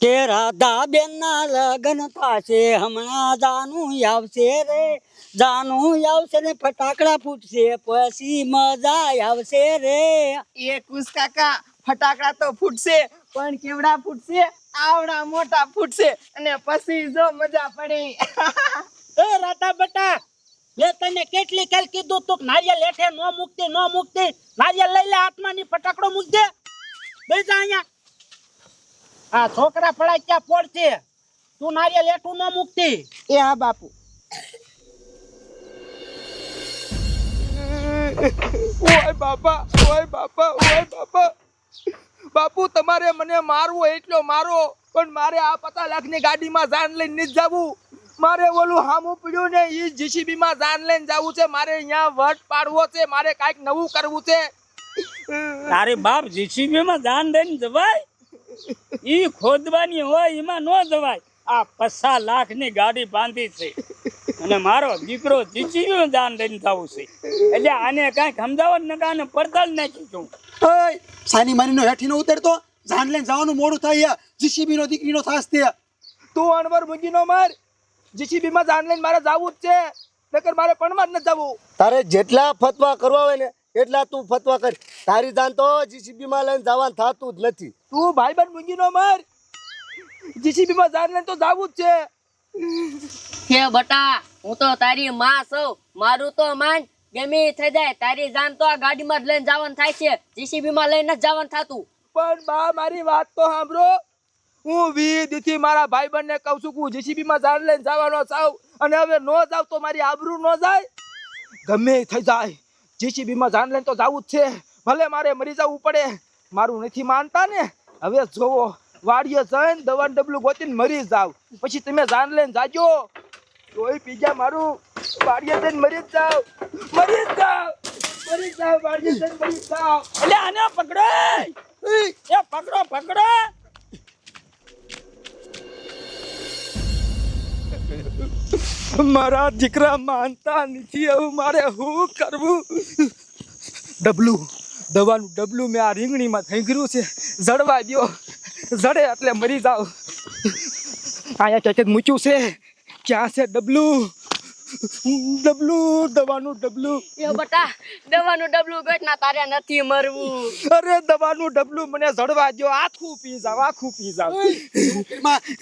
કે રાધા બેન ના લગ્ન થશે હમણાં જાનું આવશે રે. જાનું આવશે ને ફટાકડા ફૂટશે પછી મજા આવશે રે. એ કુશ કાકા ફટાકડા તો ફૂટશે પણ કેવડા ફૂટશે? આવડા મોટા ફૂટશે અને પછી જો મજા પડે. એ રાતા બટા મેં તને કેટલી કાલ કીધું તું નારિયેલ હેઠે નો મૂકતી નો મૂકતી. નારિયેલ લઈ લે હાથમાં ની ફટાકડો મૂક દે. બેસા અહીંયા. આ છોકરા પડાય ક્યાં પડશે તું નારિયેલ હેઠું ન મૂકતી. એ હા બાપુ. ઓય બાપા ઓય બાપા ઓય બાપા. બાપુ તમારે મને મારવો એટલો મારો પણ મારે આ પચાસ લાખની ગાડીમાં જાન લઈને નથી જવું. મારે ઓલું હામું પડ્યું ને એ જીસીબી માં જાન લઈને જવું છે. મારે અહીંયા વટ પાડવો છે. મારે કાંઈક નવું કરવું છે. તારે બાપ જીસીબી માં જાન લઈને જવાય? ઈ ખોદવાની હોય એમાં ન જવાય. આ પચાસ લાખની ગાડી બાંધી છે. અને મારો દીકરો માં જાન દઈને જવું છે. એટલે આને કાંઈક સમજાવો ને નકા આને પડતાલ નાખી છું. ઓય સાની માનીનો હેઠીનો ઉતરતો જાન લઈને જવાનું મોડું થાય જીસીબી નો દીકરીનો થાસ તે. તું અણવર મૂંગીનો માર. જીસીબી માં જાન લઈને મારે જવું જ છે. નકર મારે પણમાં જ ન જવું. તારે જેટલા ફતવા કરવા હોય ને એટલા તું ફતવા કર. તારી જાન તો જીસીબી માં લઈને જવાનું થતું જ નથી. તું ભાઈબંધ મૂંગીનો માર. જીસીબી માં જાન લઈને તો જવું જ છે. હે બટા હું તો તારી માં છું. મારું તો માન ગમે થઈ જાય. તારી જાન તો આ ગાડીમાં જ લઈને જવાનું થાય છે. જીસીબી માં લઈને જ જવાનું થતું. પણ બા મારી વાત તો સાંભળો. હું વી દીથી મારા ભાઈબંધ ને કહું છું કે હું જીસીબી માં જાન લઈને જવાનો છું અને હવે નો જાવ તો મારી આબરૂ નો જાય. ગમે થઈ જાય. જીસીબી માં જાન લઈને તો જવું જ છે. ભલે મારે મરી જવું પડે. મારું નથી માનતા ને? હવે જોવો. વાડીએ જઈને દવાનું ડબલું ગોતીને મરી જાવ. પછી તમે જાન લઈને જાજો. તોય પીજા મારું. વાડીએ જઈને મરી જ જાવ. મરી જ જાવ. મરી જાવ વાડીએ જઈને મરી જાવ. એટલે આને પકડો! એ પકડો પકડો! મારા દીકરા માનતા નથી, હવે મારે શું કરવું? ડબલું, દવાનું ડબલું મેં આ રીંગણીમાં થઈ ગયું છે. જડવા દ્યો. જડે એટલે મરી જાવ અહીંયા ક્યાંક મૂક્યું છે. ક્યાં છે ડબલું? ડબલું દવાનું ડબલું. એ બટા દવાનું ડબલું ગટ ના તારે નથી મરવું. અરે દવાનું ડબલું મને જડવા દો આખું પી જાવ આખું પી જાવ.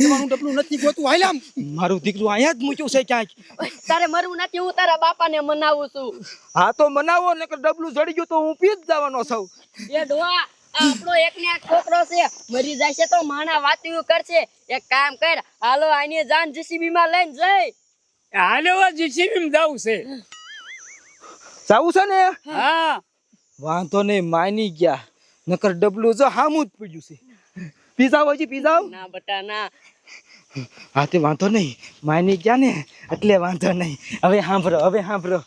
દવાનું ડબલું નથી ગોતું. હાલ્યામ મારું દીકરું અહીંયા જ મૂક્યું છે ક્યાંક. તારે મરવું નથી હું તારા બાપાને મનાવું છું. હા તો મનાવો ને ડબલું જડી ગયું તો હું પી જ જવાનો છું. એ ડોહા આપણો એક ને એક છોકરો છે. મરી જશે તો માણા વાતું કરશે. એક કામ કર હાલો આની જાન જીસીબી માં લઈને જઈ. હાલે જીસીબી માં જવું છે. જાવું છે ને? હા. વાંધો નહીં માની ગયા. નકર ડબલું જો હામું જ પડ્યું છે. પીઝા હોય પીઝા ના બટા ના હા તે વાંધો નહીં. માની ગયા ને એટલે વાંધો નહીં. હવે સાંભળો હવે સાંભળો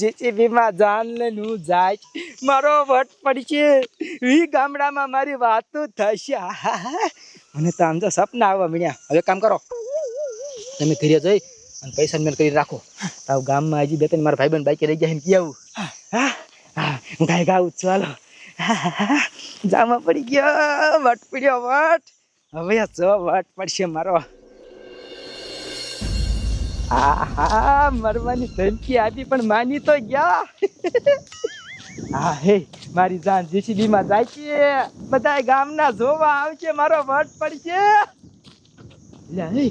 જેસીબીમાં જાન લઈને હું જાય મારો વટ પડશે. વી ગામડામાં મારી વાતો થશે. મને તો આમ તો સપના આવવા મળ્યા. હવે કામ કરો. તમે ઘરે જઈ અને પૈસા મેળ કરી રાખો. તાવ ગામમાં હજી બે ત્રણ મારા ભાઈબંધ બાઈકે રહી ગયા ને કેવું હા. હા? ગાય ગાવું છું હાલો. જામાં પડી ગયો. વટ પડ્યો વટ. હવે આ જો વટ પડશે મારો. આહા મરવાની ધમકી આપી પણ માની તો ગયા. હા હે મારી જાન જીસીબી માં જાય છે. બધા ગામના જોવા આવશે મારો વટ પડશે. લે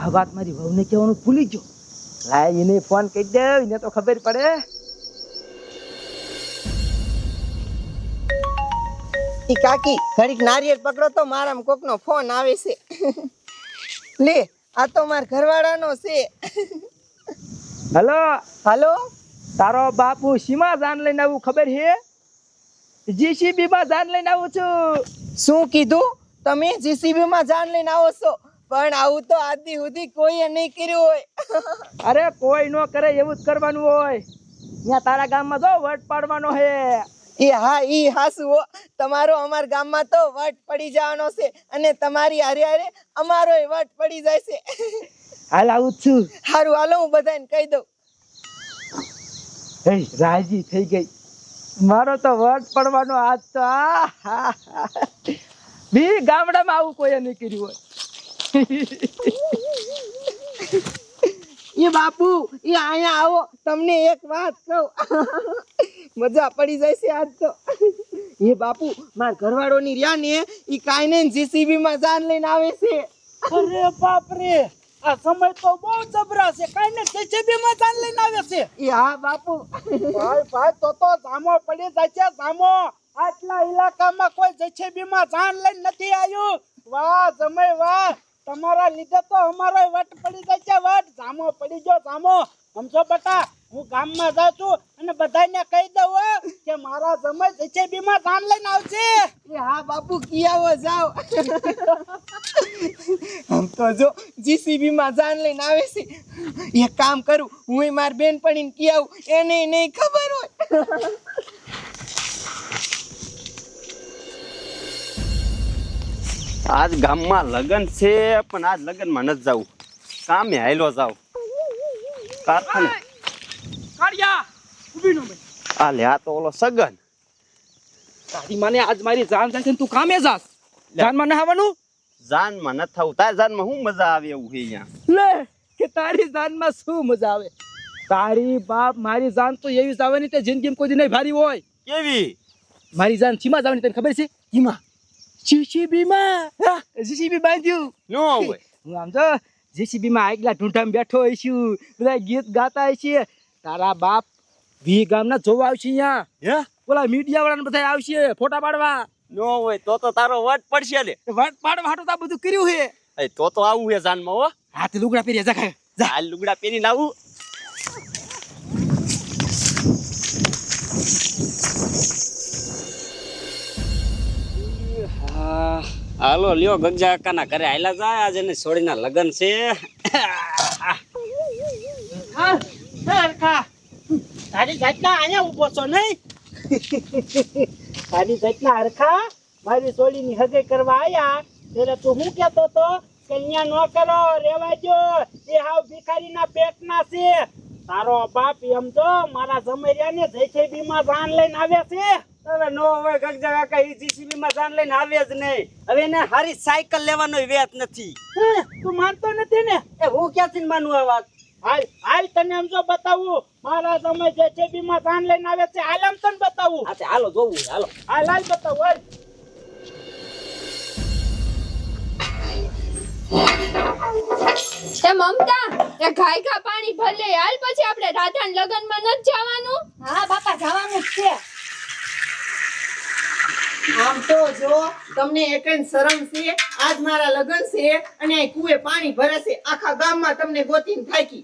આ વાત મારી વહુને કહેવાનું ભૂલી ગયો. લાય એને ફોન કહી દે એને તો ખબર પડે. ઈ કાકી ઘડીક નારિયેળ પકડો તો મારા કોકનો ફોન આવે છે. લે આ તો મારા ઘરવાળાનો છે. હલો? હાલો? તારો બાપુ સીમા જાન લઈને આવું ખબર છે જીસીબી માં જાન લઈને આવું છું. શું કીધું? તમે જીસીબી માં જાન લઈને આવો છો. પણ આવું તો આદિ સુધી કોઈએ નહીં કર્યું હોય. અરે કોઈ ન કરે એવું જ કરવાનું હોય. ત્યાં તારા ગામમાં તો વટ પાડવાનો હે. એ હા ઈ હાસુ હો. તમારો અમાર ગામમાં તો વટ પડી જવાનો છે અને તમારી હારે હારે અમારો વટ પડી જાય છે. હાલ આવું છું. સારું હાલો હું બધાને કહી દઉં. હે રાજી થઈ ગઈ. મારો તો વટ પડવાનો આજ તો આ હા, હા. ગામડામાં આવું કોઈએ નહીં કર્યું હોય. એ બાપુ એ અહીંયા આવો. તમને એક વાત કહું. મજા પડી જાય છે આજ તો. એ બાપુ મારા ઘરવાળોની રહ્યા ને એ કાંઈ ને જીસીબી માં જાન લઈને આવે છે. અરે બાપ રે આ સમય તો બહુ જબરા છે. કઈ ને જીસીબી માં જાન લઈને આવે છે. એ હા બાપુ. ભાઈ ભાઈ તો તો જામો પડી જાય છે જામો. આટલા ઇલાકામાં કોઈ જીસીબી માં જાન લઈને નથી આવ્યું. વાહ સમય વાહ. તમારા લીધે તો અમારો વટ પડી જાય છે, વટ. જામો પડી ગયો, જામો. સમજો બટા, હું ગામમાં જાઉં છું અને બધાને કહી દઉં કે મારા સમય છે બીમા જાન લઈને આવશે કે હા, બાપુ કિયાવો જાઓ. આમ તો જો જીસીબી માં જાન લઈને આવે છે. એક કામ કરું હું મારી બેન પડીને કિયાવું એને નહીં ખબર હોય. આજ ગામમાં લગન છે પણ આજ લગનમાં નથી જવું. કામે હાયલો જાવ. કારખાને. આ લે આ તો ઓલો સગન. તારી માને આજ મારી જાન જાય છે તું કામે જાસ જાનમાં ના આવવાનું? જાનમાં ન થવું. તાર જાનમાં શું મજા આવે એવું છે અહીંયા? લે કે તારી જાનમાં શું મજા આવે? તારી બાપ મારી જાન તો એવી જવાની તે જિંદગીમાં કોઈ નહીં ભારી હોય. કેવી? મારી જાન ચીમાં જવાની તને ખબર છે? ચીમાં જીસીબી માં? જીસીબી બાંધ્યું નો હોય. હું આમ તો જીસીબી માં આગલા ઢૂંઢામાં બેઠો છું. બધા ગીત ગાતા છે. તારા બાપ વી ગામના જોવા આવશે અહીંયા. હે? ઓલા મીડિયા વાળાને બધા આવશે ફોટા પાડવા. નો હોય તો તો તારો વટ પડશે લે વટ પાડવા હાટું તો બધું કર્યું હે તો તો આવું હે જાનમાં હો. હાથે લુગડા પહેરી જા ખાય. આ લુગડા પહેરીને આવું. હાલો, લ્યો ગગજા કાના ઘરે આયલા જાય આજે ને છોડીના લગન છે. તારી ઘટના અહીંયા ઊભો છો નહીં? તારી ઘટના હરખા? મારી સોળીની હગે કરવા આયા. ત્યારે તું શું કહેતો તો કે અહીંયા ન કરો, રેવા જો એ હાવ ભિખારીના પેટના છે. તારો બાપ એમ તો મારા જમરિયાને જૈસે બીમાં જાન લઈને આવે છે. હવે નો હોય ગગજા કાકા ઈ જીસીબી માં જાન લઈને આવે જ નહીં. હવે એને હારી સાયકલ લેવાનો વેત નથી. તું માનતો નથી ને? એ હું ક્યાંથી માનું આ વાત? હાલ હાલ તને એમ જો બતાવું. મારા સમય જેસીબી માં જાન લઈને આવે છે હાલ આમ તને બતાવું. હા હાલો જોવું હાલો. હાલ હાલ બતાવું હાલ. એ મમતા એ ઘાયકા પાણી ભલે હાલ પછી આપણે રાધાન લગનમાં નથી જવાનું? હા બાપા જવાનું જ છે. આમ તો જો તમને એકન શરમ છે આજ મારા લગ્ન છે અને આ કુએ પાણી ભરે છે. આખા ગામમાં તમને ગોતીને થાકી.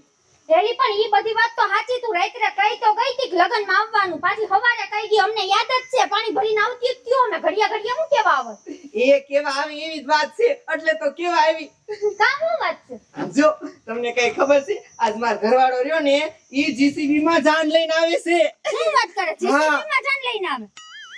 રેલી પણ ઈ બધી વાત તો સાચી તું રાત્રે કઈ તો ગઈ તી લગનમાં આવવાનું પાછી સવારે કઈ ગઈ અમને યાદ જ છે પાણી ભરીને આવતી થયો અમે ઘડિયા ઘડિયા હું કેવા આવત એ કેવા આવી એવી જ વાત છે એટલે તો કેવા આવી? કામ હું વાત છે? જો તમને કઈ ખબર છે આજ માર ઘરવાળો રહ્યો ને ઈ જીસીબી માં જાન લઈને આવે છે. શું વાત કરે? જીસીબી માં જાન લઈને આવે?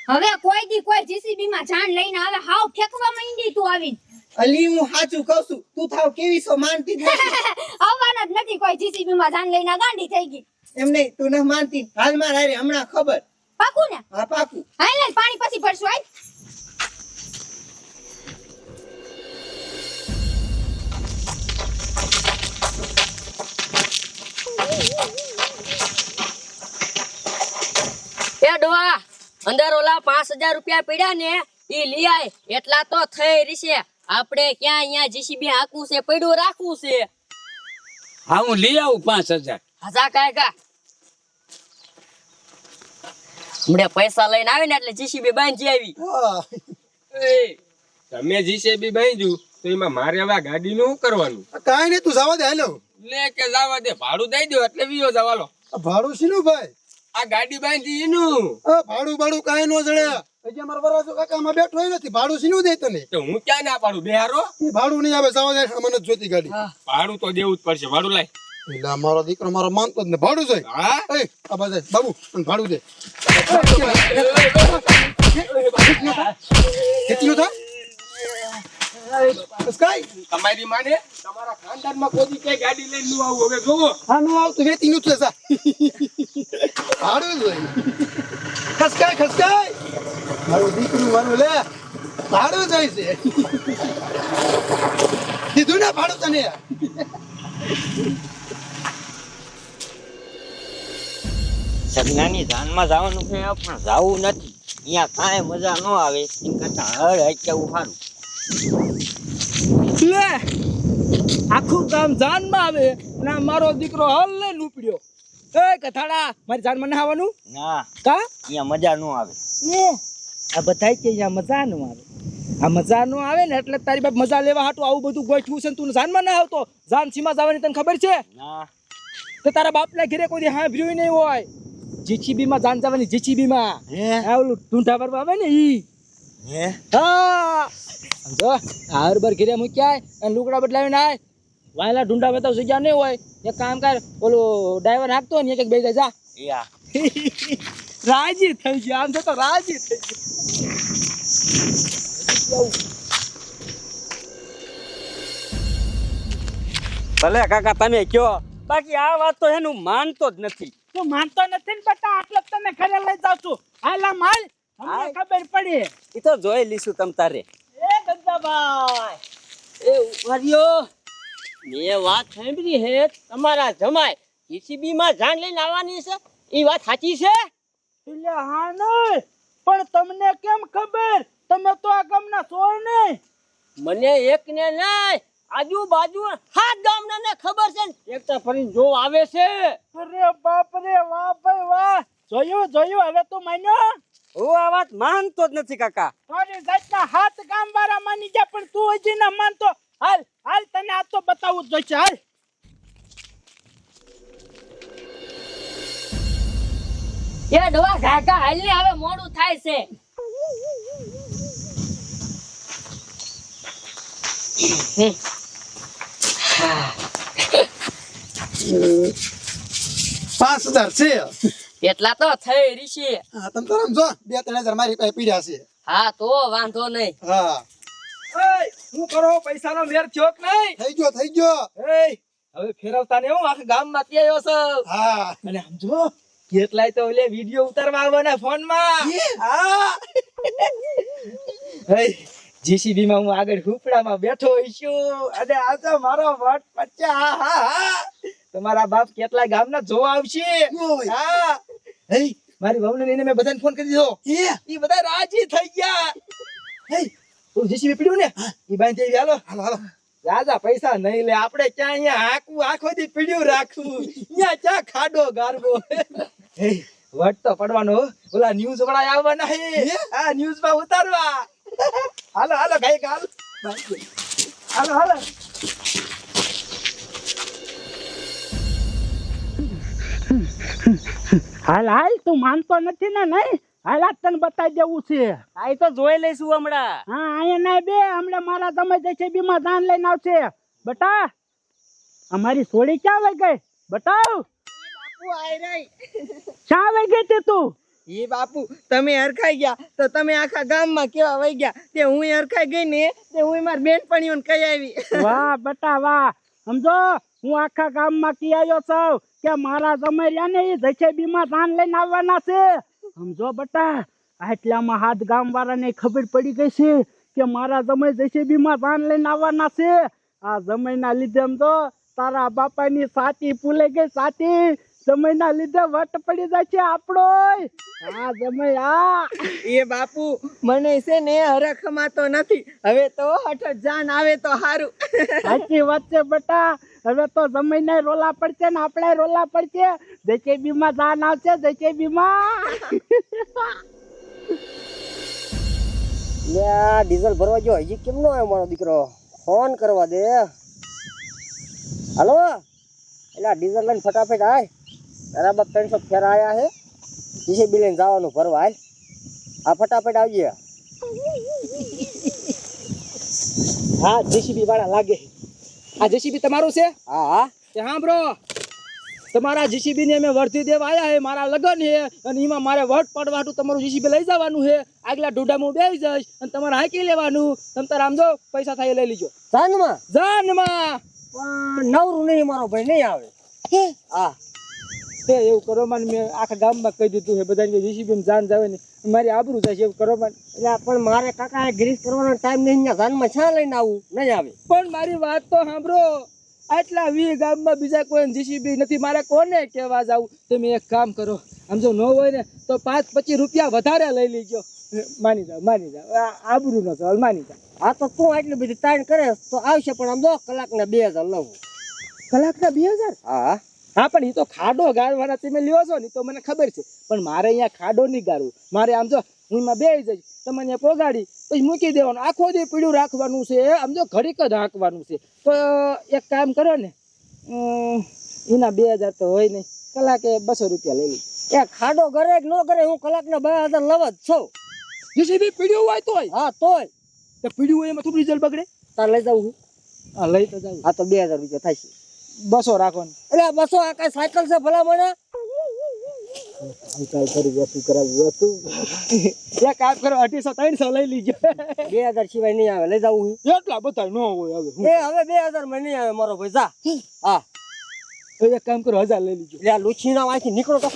હવે કોઈ દી કોઈ જીસીબી માં જાન લઈને આવે હાવ ફેંકવા માંડી તું આવી અલી હું સાચું કહું છું તું થાવ કેવી છો માનતી જ નથી. આવવાના જ નથી કોઈ જીસીબી માં જાણ લઈને ગાંડી થઈ ગઈ. એમ નહીં તું ન માનતી. હાલમાં રારે હમણાં ખબર. પાકું ને? હા પાકું. હાલ હાલ પાણી પછી ભરશું આઈ એ ડોહા અંદર ઓલા પાંચ હજાર રૂપિયા પડ્યા ને એ લઈ આય. એટલા તો થઈ રહીશે આપણે ક્યાં અહીંયા જીસીબી હાકવું છે પડ્યું રાખવું છે? હા હું લઈ આવું પાંચ હજાર. હજા કાકા હમણે પૈસા લઈને આવી ને એટલે જીસીબી બાંધી આવી. તમે જીસીબી બાંધ્યું તો એમાં મારે હવે ગાડી નું શું કરવાનું? કાઈ નઈ તું જવા દે હાલો. લે કે જવા દે ભાડું દઈ દો એટલે વિયો જવાલો આ ભાડું શીનું ભાઈ? આ ગાડી બાંધી એનું ભાડું ભાડું કાંઈ નો જડે હજી અમારો વરાજો કાકામાં બેઠો હોય નથી ભાડું સીનું દે તને તો હું ક્યાં ના પાડું બેહારો ભાડું નહીં આવે જવા દે મને જોતી ગાડી ભાડું તો દેવું જ પડશે ભાડું લાય એટલે મારો દીકરો મારો માનતો જ ને ભાડું જોઈએ હા એ આ બાજુ બાબુ મને ભાડું દે કેટલું થાય તમારી માને? તમારા ખાનદાનમાં કોઈ દી ગાડી લઈને નું આવું. હવે જોવો. આવતું ભાડું ખસકાય ખસકાય. મારું દીકરું મારું લે. ભાડું જાય છે. દીધું ને ભાડું તને. સગનાની ધાનમાં જવાનું છે પણ જવું નથી. અહીંયા કાંઈ મજા ન આવે. એમ કરતા હળ હચ્યાવું સારું લે આખું કામ જાનમાં આવે અને મારો દીકરો હલ લઈને ઉપડ્યો એ કથાડા મારી જાનમાં ના આવવાનું? ના કા? અહીંયા મજા ન આવે. આ બધાય કે અહીંયા મજા ન આવે. આ મજા ન આવે ને એટલે તારી બાપ મજા લેવા હાટું આવું બધું ગોઠવું છે ને તું જાનમાં ના આવતો. જાન સીમા જવાની તને ખબર છે? ના. તો તારા બાપના ઘરે કોઈ હા સાંભળ્યું નહીં હોય. જીચીબીમાં જાન જવાની જીસીબી માં હે ઓલું ઢૂંઢા ભરવા આવે ને ઈ. હે? હા. સમજો આ હરબર ઘરે મૂક્યા અને લુગડા બદલાવીને આય. વાયલા ઢુંડા બતાવ જગ્યા નહીં હોય. એક કામ કર ઓલું ડ્રાઈવર હાંકતો ને એક એક બે જા. યા. રાજી થઈ ગયો. આમ તો રાજી થઈ ગયો. ભલે કાકા તમે કયો. બાકી આ વાત તો એનું માનતો જ નથી. તું માનતો નથી ને બેટા આટલો તમે ઘરે લઈ જાઉં છું. હાલ માલ. અમને ખબર પડી. એ તો જોઈ લીશું તમ તારે. એ ગંદાભાઈ એ ઉભર્યો મેં વાત સાંભળી હે તમારા જમાય જીસીબી માં જાન લઈને આવવાની છે? એ વાત સાચી છે? એટલે હા નહીં પણ તમને કેમ ખબર? તમે તો આ ગામના છો નહીં. મને એક ને નહીં આજુબાજુ હાથ ગામના ને ખબર છે ને એકતા તો ફરીને જો આવે છે. અરે બાપ રે વાહ ભાઈ વાહ. જોયું જોયું હવે તું માન્યો. હું આ વાત માનતો જ નથી કાકા. તારી જાતના હાથ ગામ વાળા માની ગયા પણ તું હજી ના માનતો. હાલ હાલ તને આ તો બતાવવું જ જોઈશે હાલ. એ ડોવા ઘાઘા હાલ ને હવે મોડું થાય છે. પાંચ હજાર છે. એટલા તો થઈ રીશે હા તમે તો બે ત્રણ હજાર મારી પાસે પીડ્યા છે. હા તો વાંધો નહીં. હા. કરો? પૈસાનો મેર થયો કે નહીં? થઈ ગયો થઈ ગયો. હવે ફેરવતા ને હું આખા ગામમાં ત્યાં આવ્યો છું. હા. અને સમજો કેટલાય તો ઓલે વિડિયો ઉતારવા આવવાના ફોનમાં. હા. જીસીબી માં હું આગળ હુપડામાં બેઠો છું અને આ તો મારો વટ પચ્ચા. હા હા હા. તમારા બાપ કેટલા ગામના જોવા આવશે. હા. હે? મારી વહુને લઈને મેં બધાને ફોન કરી દીધો. એ? ઈ બધા રાજી થઈ ગયા. હે? તું જીસીબી પીડ્યું ને? ઈ બાઈ આવી હાલો. હાલો હાલો. રાજા પૈસા નહીં લે. આપણે ક્યાં અહીંયા હાકવું? આખો દી પીડ્યું રાખવું અહીંયા ક્યાં ખાડો ગારવો? હે? વટ તો પડવાનો. ઓલા ન્યૂઝ વાળા આવવાના હે. આ ન્યૂઝમાં ઉતારવા. હાલો હાલો ગાય હાલ. હાલો હાલો. હાલ હાલ તું માનતો નથી ને નહીં? હાલ આ તને બતાવી દેવું છે. આ તો જોઈ લઈશું હમણાં. હા અહીંયા ના બે હમણાં મારા તમે જશે બીમા દાન લઈને આવશે. બટા અમારી સોડી ક્યાં વહી ગઈ? બતાવ બાપુ આઈ રહી ક્યાં વહી ગઈ તે તું? એ બાપુ તમે હરખાઈ ગયા. તો તમે આખા ગામમાં કેવા વહી ગયા? તે હું હરખાઈ ગઈ ને તે હું મારી બેનપણીઓને કહી આવી. વાહ બટા વાહ. સમજો હું આખા ગામમાં કી આવ્યો છું? કે મારા જમરિયા ને એ જશેબીમાં ધાન લઈને આવવાના છે. સમજો બટા આટલામાં હાથ ગામ વાળાને ખબર પડી ગઈ છે કે મારા જમય જશેબીમાં ધાન લઈને આવવાના છે. આ જમયના લીધે તો તારા બાપાની સાતી ભૂલે ગઈ સાતી જમયના લીધે વટ પડી જાય છે આપણો આ સમય આ એ બાપુ મને છે ને હરખમાં નથી. હવે તો હઠ જાન આવે તો સારું સાચી વાત છે બેટા. હવે તો જમીને રોલા પડશે ને આપણે રોલા પડશે. જેચેબી માં જાન આવશે જેચેબી માં ડીઝલ ભરવા ગયો. હજી કેમ નો આવ્યો મારો દીકરો? ફોન કરવા દે. હાલો? એટલે ડીઝલ લઈને ફટાફટ આય. તારા બાપ ત્રણસો ફેરા આયા હે જીસીબી લઈને જવાનું ભરવા હાલ. આ ફટાફટ આવજે. હા જેસીબી વાળા લાગે આ જેસીબી તમારું છે? હા હા. કે હા બ્રો તમારા જીસીબી ને અમે વર્ધી દેવા આવ્યા હે મારા લગ્ન હે અને એમાં મારે વટ પડવાટું તમારું જીસીબી લઈ જવાનું છે. આગલા ઢોડામાં હું બેસી જઈશ અને તમારે હાંકી લેવાનું. તમ તારે આમ જો પૈસા થાય લઈ લીજો. જાનમાં? જાનમાં. નવરું નહીં મારો ભાઈ નહીં આવે. હા. તે એવું કરો માન મેં આખા ગામમાં કહી દીધું છે બધાને જીસીબી જાન જાવે ને. મારી આબરૂ જાય છે એવું કરો માં એટલે પણ મારે કાકા ગ્રીસ કરવાનો ટાઈમ નહીં અહીંયા જાનમાં છા લઈને આવું? નહીં આવે. પણ મારી વાત તો સાંભળો. આટલા વી ગામમાં બીજા કોઈ જીસીબી નથી. મારે કોને કહેવા જાવું? તમે એક કામ કરો. આમ જો ન હોય ને તો પાંચ પચીસ રૂપિયા વધારે લઈ લીજો. માની જાઓ માની જાઓ. આબરૂ નો સવાલ માની જાઓ. આ તો તું આટલી બધી તાણ કરે તો આવશે પણ આમ દો કલાકના બે હજાર લઉં. કલાકના બે હજાર? હા. હા પણ એ તો ખાડો ગાળવાના તમે લ્યો છો ને તો મને ખબર છે. પણ મારે અહીંયા ખાડો નહીં ગાળવું. મારે આમ જો હું એમાં બે જઈશ તમે અહીંયા પોગાડી પછી મૂકી દેવાનું. આખો દી પીળું રાખવાનું છે આમ જો ઘડીક જ હાંકવાનું છે. તો એક કામ કરો ને એના બે હજાર તો હોય નહીં. કલાકે બસો રૂપિયા લઈ લઈ એ ખાડો કરે કે ન કરે હું કલાકના બે હજાર લવ જ છું. જીસીબી પીડ્યું હોય તોય? હા તોય. તો પીડ્યું હોય એમાં થોડું રિઝલ્ટ બગડે? તાર લઈ જાઉં છું હા લઈ તો જાવ હા તો બે હજાર રૂપિયા થાય છે બસો રાખો એટલે બસો આ કઈ સાયકલ છે ભલા મને કરું વસ્તુ એક કામ કરો અઢીસો ત્રણસો લઈ લીજો. બે હજાર સિવાય નહીં આવે લઈ જાઉં એટલા બધા ન હોય હવે એ હવે બે હજારમાં નહીં આવે મારો ભાઈ જા. હા. તો એક કામ કરો હજાર લઈ લીજો. એટલે આ વાંચી નીકળો તો.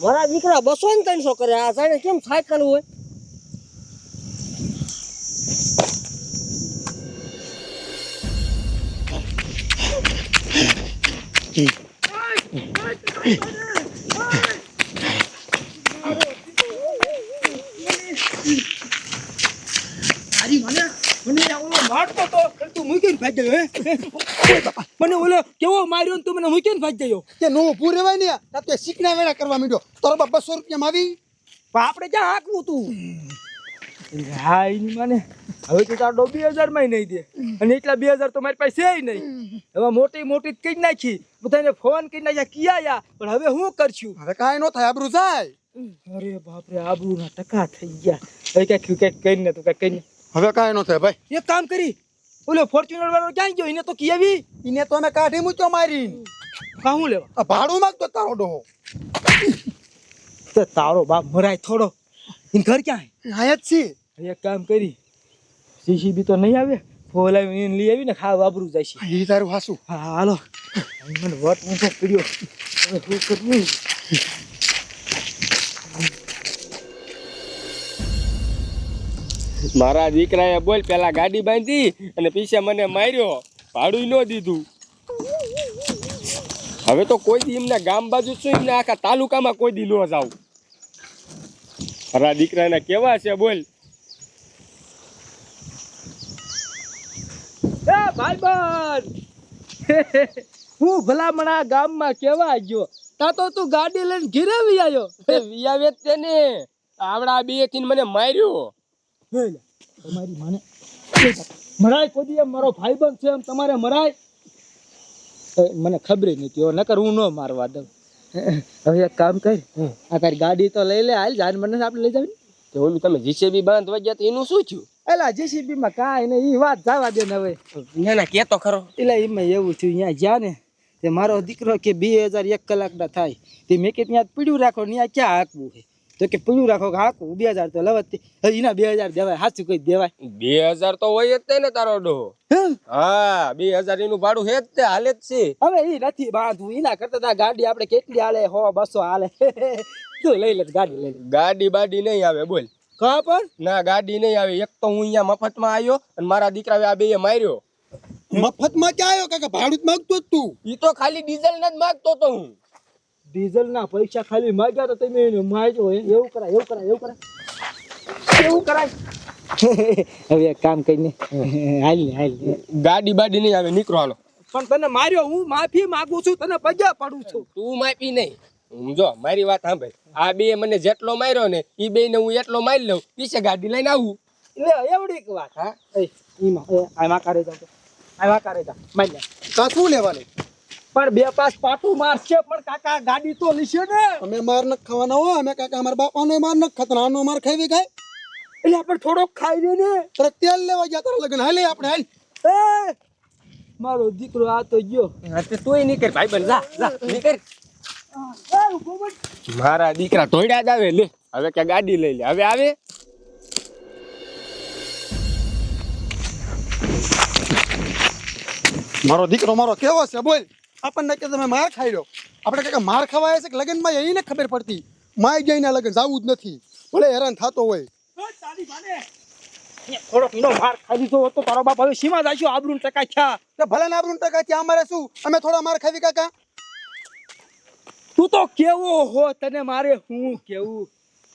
મારા દીકરા બસો ને ત્રણસો કરે આ સાઈડ કેમ સાયકલ હોય? મને ઓલો કેવો માર્યો ને તું મને મૂકીને ગયો? કે નો રહેવાય ને રાતે શીખના વેળા કરવા માંડ્યો. તારો બાપ બસો રૂપિયામાં આવી? આપણે ક્યાં હાંકવું તું? હા એની મને. હવે તો તારો બે હજારમાં નહીં દે. અને એટલા બે હજાર તો મારી પાસે નહીં. હવે મોટી મોટી કઈ નાખી. બધાને ફોન કરી નાખ્યા કિયા પણ હવે હું કરશું? હવે કાંઈ ન થાય આબરું જાય. અરે બાપરે આબરૂના ટકા થઈ ગયા. હવે કંઈક કંઈક કરીને તો કંઈક કરીને હવે કાંઈ ન થાય ભાઈ. એક કામ કરી. ઓલો ફોર્ચ્યુનર વાળો ક્યાં ગયો? એને તો કિયાવી એને તો અમે કાઢી મૂક્યો મારી કાહું લેવા? ભાડું માંગતો તારો ડોહો. તો તારો બાપ મરાય થોડો. ઘર ક્યાં આયા જ છે. હે? એક કામ કરી. સીસીબી તો નહીં આવે. ફોલાવી લઈ આવી ને ખાવા વાપરું જાય છે. એ તારું હાસું. હા હાલો. મને વટ ઊંચો કર્યો. હવે શું કરવું? મારા દીકરાએ બોલ પેલા ગાડી બાંધી અને પીછે મને માર્યો. ભાડું ન દીધું. હવે તો કોઈ દી એમના ગામ બાજુ છું એમને આખા તાલુકામાં કોઈ દી ન જાવ મારા દીકરાને કેવા છે બોલ એ ભાઈબંધ હું ભલામણા ગામમાં કેવા ગયો. તા તો તું ગાડી લઈને ઘીરે વી આવ્યો તે વિયાવે તેને આવડા બેથી મને માર્યો. તમારી માને. મરાય કોદી એમ મારો ભાઈબંધ છે એમ તમારે મરાય? મને ખબર નથી હો નકર હું ન મારવા દઉં. હવે એક કામ કર આ તારી ગાડી તો લઈ લે હાલ જાન મને આપણે લઈ જાવી તો ઓલું તમે જીસીબી બાંધવા ગયા તો એનું શું થયું? એલા જેસીબી માં કાંઈ નહીં એ વાત જવા દે ને હવે. ના ના કેતો ખરો. એટલે એમાં એવું થયું અહીંયા જ્યાં ને તે મારો દીકરો કે બે હજાર એક કલાકના થાય તે મેં કે ત્યાં પીડ્યું રાખો ને ત્યાં ક્યાં હાકવું છે? તો કે પીડ્યું રાખો કે હાકવું બે હજાર તો લવત એના બે હજાર દેવાય સાચું કઈ દેવાય? બે હજાર તો હોય જ તે ને તારો ડોહો હા? બે હજાર એનું ભાડું હે જ તે હાલે જ છે. હવે એ નથી બાંધવું એના કરતા તા ગાડી આપણે કેટલી હાલે હો બસો હાલે. તું લઈ લે ગાડી લઈ લે. ગાડી બાડી નહીં આવે બોલ. કા ના ગાડી નહીં આવે. એક તો હું અહીંયા મફતમાં આવ્યો અને મારા દીકરાએ આ બેય માર્યો. મફતમાં ક્યાં આવ્યો? કાકા ભાડું જ માંગતો જ તું. ઈ તો ખાલી ડીઝલ જ માગતો તો હું. ડીઝલ ના પૈસા ખાલી માગ્યા તો તમે એને માર્યો એવું કરાય એવું કરાય એવું કરાય. એવું કરાય. હવે એક કામ કરીને. હાલ ને હાલ ને. ગાડી બાડી નહીં આવે નીકળો હાલો. પણ તને માર્યો હું માફી માંગુ છું તને પજા પડું છું. તું માફી નહીં. જો મારી વાત સાંભળ. આ બે મને જેટલો માર્યો ને એ બે ને હું એટલો મારી લઉં. પીછે ગાડી લઈને આવું. લે એવડી વાત હા? એ ઈમાં એ આમાં કરે જાવ આમાં કરે જા મારી લે. કાં લેવાનું? પણ બે પાસ પાટું મારશે પણ કાકા ગાડી તો લીશે ને. અમે માર ન ખાવાના હો અમે કાકા અમારા બાપાનો માર ન ખાતા આનો માર ખાવી ખાય એટલે આપણે થોડોક ખાઈ દે ને. તારે તેલ લેવા ગયા તારા લગ્ન હાલે આપણે હાલ. એ મારો દીકરો આ તો ગયો. તોય નીકળ ભાઈ બન જા જા નીકળ. મારા દીકરા ધોડ્યા જ આવે લે. હવે કે ગાડી લઈ લે. હવે આવે? મારો દીકરો મારો કેવો છે બોલ. આપણને કે તમે માર ખાઈ લો આપણે કે માર ખવાય છે કે લગ્નમાં? એને ખબર પડતી. માય જઈને લગ્ન જવું જ નથી. ભલે હેરાન થતો હોય. થોડો નો માર ખાઈ દીધો તો તારો બાપ હવે સીમા જાય આબરૂન ટકા છે તો ભલે ને આબરૂન ટકા ત્યાં અમારે શું? અમે થોડા માર ખાવી કાકા તું તો કેવો હો તને મારે હું કેવું?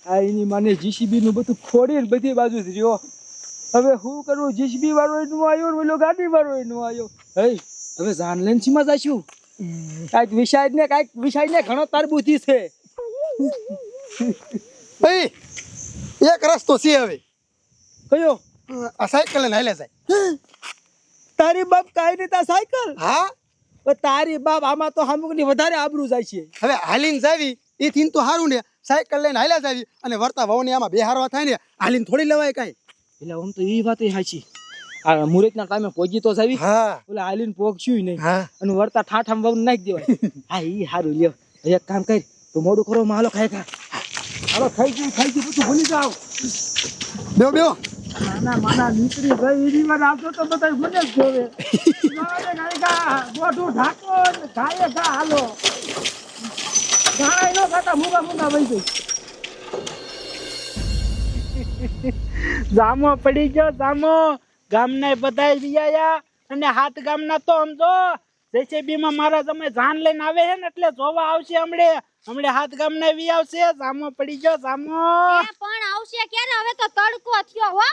આ એની માને જીસીબી નું બધું ખોડીને બધી બાજુ જ રહ્યો. હવે હું કરું? જીસીબી વાળો એનું આવ્યો ને ઓલો ગાડી વાળો એનું આવ્યો? હે હવે જાન લઈને સીમાં જાશું કાંઈક વિષાય ને કાંઈક વિષાય ને ઘણો તાર બુદ્ધિ છે. ભાઈ એક રસ્તો છે હવે. કયો? આ સાયકલ લઈને હાલે જાય. તારી બાપ કાઈ નહીં તા સાયકલ? હા? તારી બાપ આમાં તો અમુકની વધારે આબરૂ જાય છે. હવે હાલીને જાવી એ થીન તો સારું ને. સાયકલ લઈને હાલ્યા જાવી અને વર્તા વહુને આમાં બેહારવા થાય ને. હાલીને થોડી લેવાય કાંઈ. એટલે આમ તો એ વાત સાચી આ મુહૂર્તના ટાઈમે પહોંચી તો જાવી. હા. ઓલા હાલીને પોગશું નહીં. હા. અને વળતા ઠાઠામ વહુ નાખી દેવાય. હા એ સારું લ્યો. એક કામ કર. તું મોડું કરો માં હાલો ખાય ખા. હાલો ખાઈ ગયું ખાઈ ગયું બધું ભૂલી જાવ બેહો બેહો. નાના માના નીકળી ગઈ, એની વાત આવતો તો બધા મને જ જોવે. ગોઠું ઢાકો ને ખા હાલો. ઘણા નો ખાતા મૂગા મૂગા વહી ગઈ. જામો પડી ગયો, જામો. ગામના બધા વિયાયા અને હાથ ગામના તો સમજો. જેસીબી માં મારા તમે જાન લઈને આવે છે ને એટલે જોવા આવશે હમણે. હમણે હાથ ગામના વી આવશે. જામો પડી ગયો જામો. પણ આવશે ક્યારે? હવે તો તડકો થયો હો.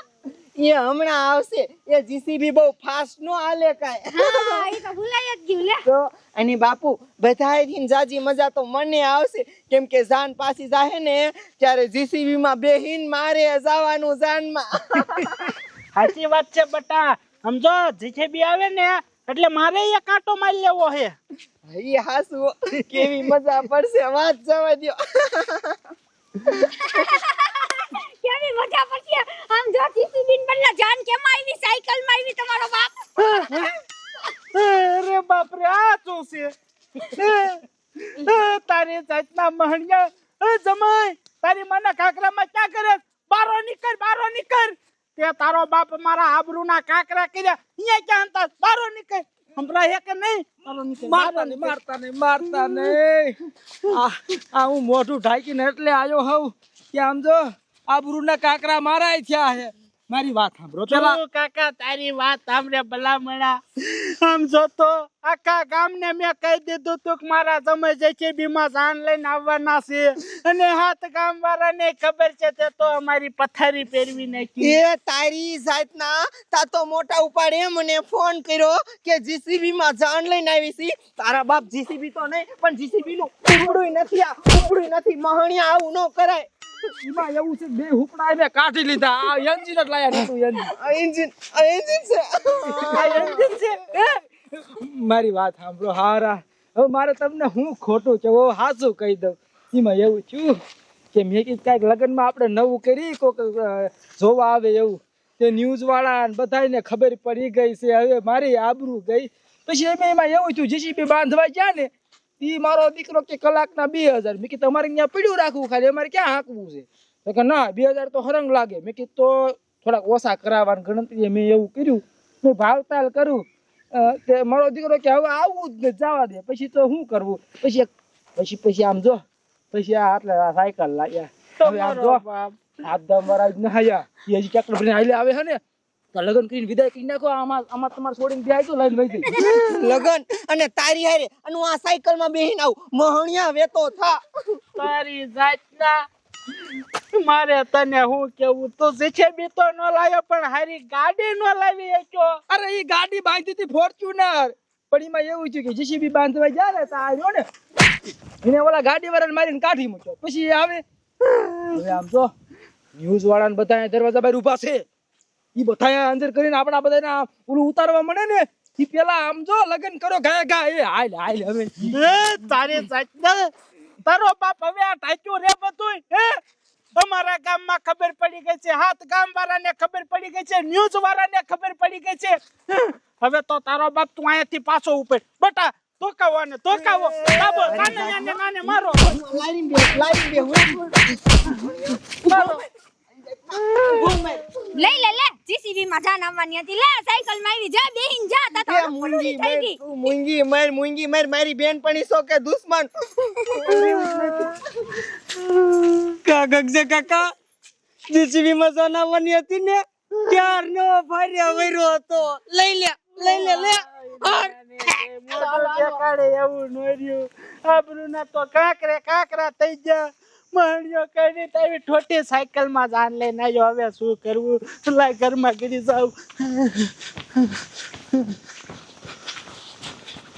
એ હમણાં આવશે. એ જીસીબી બહુ ફાસ્ટ નો હાલે કાય હા એ તો ભૂલાય જ ગયું લે તો અને બાપુ બધાયથી જાજી મજા તો મને આવશે. કેમ કે જાન પાછી જાહે ને ત્યારે જીસીબી માં બેહીન મારે જવાનું જાનમાં. સાચી વાત છે બટા. સમજો જીસીબી આવે ને એટલે મારે એ કાંટો મારી લેવો હે. એ હાસુ કેવી મજા પડશે વાત જવા દ્યો. કેવી મજા પડશે? આમ જો જીસીબી ને બદલે જાન કેમ આવી? સાયકલમાં આવી તમારો બાપ? અરે બાપ રે આ શું છે? એ, તારી જાતના મહણિયા. એ જમાઈ તારી મને કાકરામાં ક્યાં કરે? બારો નીકળ બારો નીકળ. તે તારો બાપ મારા આબરૂના કાકરા કર્યા. અહીંયા ક્યાં હતા? બારો નીકળ. સંભળાય કે નહીં? બારો નીકળ મારતા નહીં મારતા નહીં મારતા નહીં. આ આ હું મોઢું ઢાંકીને એટલે આવ્યો હોઉં. કે આમ જો આબરૂના કાકરા મારાય થયા છે મારી વાત સાંભળો. પેલા કાકા તારી વાત સાંભળે ભલામણા. આમ જો તો આખા ગામને મેં કહી દીધું તું કે મારા સમય જે છે બીમા જાન લઈને આવવાના છે. અને હાથ ગામ વાળાને ખબર છે તે તો અમારી પથારી પહેરવી નાખી. એ તારી જાતના તા તો મોટા ઉપાડે મને ફોન કર્યો કે જીસીબી માં જાન લઈને આવી છી. તારા બાપ જીસીબી તો નહીં પણ જીસીબી નું ઉપડું નથી આ ઉપડું નથી. મહણિયા આવું ન કરાય. એમાં એવું છે બે હુપડા મેં કાઢી લીધા. આ એન્જિન જ લાયા નતું એન્જિન આ એન્જિન આ એન્જિન છે. આ એન્જિન છે. મારી વાત સાંભળો હારા. હવે મારે તમને હું ખોટું કે હું સાચું કહી દઉં. એમાં એવું છું કે મેં કીધું કાંઈક લગ્નમાં આપણે નવું કરી કોક જોવા આવે એવું. તે ન્યૂઝ વાળા ને બધાને ખબર પડી ગઈ છે. હવે મારી આબરૂ ગઈ. પછી એમાં એમાં એવું થયું જીસીબી બાંધવા ગયા ને ઈ મારો દીકરો કે કલાકના બે હજાર. મેં કીધું તમારે ત્યાં પીડ્યું રાખવું ખાલી અમારે ક્યાં હાંકવું છે? તો કે ના બે હજાર તો હરંગ લાગે. મેં કીધું તો થોડાક ઓછા કરાવવાની ગણતરી મેં એવું કર્યું. હું ભાવતાલ કરું. તે મારો દીકરો કે હવે આવું જ જવા દે. પછી તો શું કરવું? પછી પછી પછી આમ જો. પછી આ આટલે આ સાયકલ લાગ્યા. હવે આમ જો. હાથ દમ નહાયા એ હજી ટ્રેક્ટર ભરીને હાલે આવે છે ને? લગ્ન કરીને વિદાય કરી નાખો. આમાં આમાં તમારે છોડીને જાય તો લઈને વહી લગન અને તારી હારે અને હું આ સાયકલમાં બેહીને આવું. મહણિયા વેતો થા. તારી જાતના મારે તને હું કેવું? તું જીછેબી તો ન લાવ્યો પણ હારી ગાડી ન લાવી શક્યો અરે એ ગાડી બાંધી હતી ફોર્ચ્યુનર. પણ એમાં એવું છે કે જીસીબી બાંધવા જાય ને તો આવ્યો ને. એને ઓલા ગાડી વાળાને મારીને કાઢી મૂક્યો. પછી આવે. હવે આમ તો ન્યૂઝ વાળાને બધા દરવાજા બહાર ઊભા છે. એ બધા અંદર કરીને આપણા બધાને ઓલું ઉતારવા મળે ને એ પેલા આમ જો લગન કરો ગયા ગયા એ હાલ હાલ હવે. એ તારી તારો બાપ હવે આ ટાચ્યું રે બધું હે? અમારા ગામમાં ખબર પડી ગઈ છે હાથ ગામ વાળાને ખબર પડી ગઈ છે ન્યૂઝ વાળાને ખબર પડી ગઈ છે હવે તો તારો બાપ તું અહીંયાથી પાછો ઉપર બટા ધોકાવો ને ધોકાવો. લાવો નાને નાને નાને મારો. લાઈન બે લાઈન બે હું. મારો. લઈ લે લે. જીસીબી માં જાન આવવાની હતી. લે સાયકલમાં આવી. જા બેહીન જા. તા તો મુંગી મેર મૂંગી મર મૂંગી મર મૂંગી મર. મારી બેનપણી સો કે દુશ્મન. કાકા છે કાકા જીસીબી માં જનાવવાની હતી ને ત્યાર નો ભાર્યા વૈરો હતો. લઈ લે લઈ લે લે. મોઢું દેખાડે એવું નોર્યું આબરૂ ના તો કાકરે કાકરા થઈ ગયા. માણ્યો કરી તારી ઠોટી સાયકલમાં જાન લઈને આવ્યો, હવે શું કરવું? લાય ઘરમાં ગીરી જાવ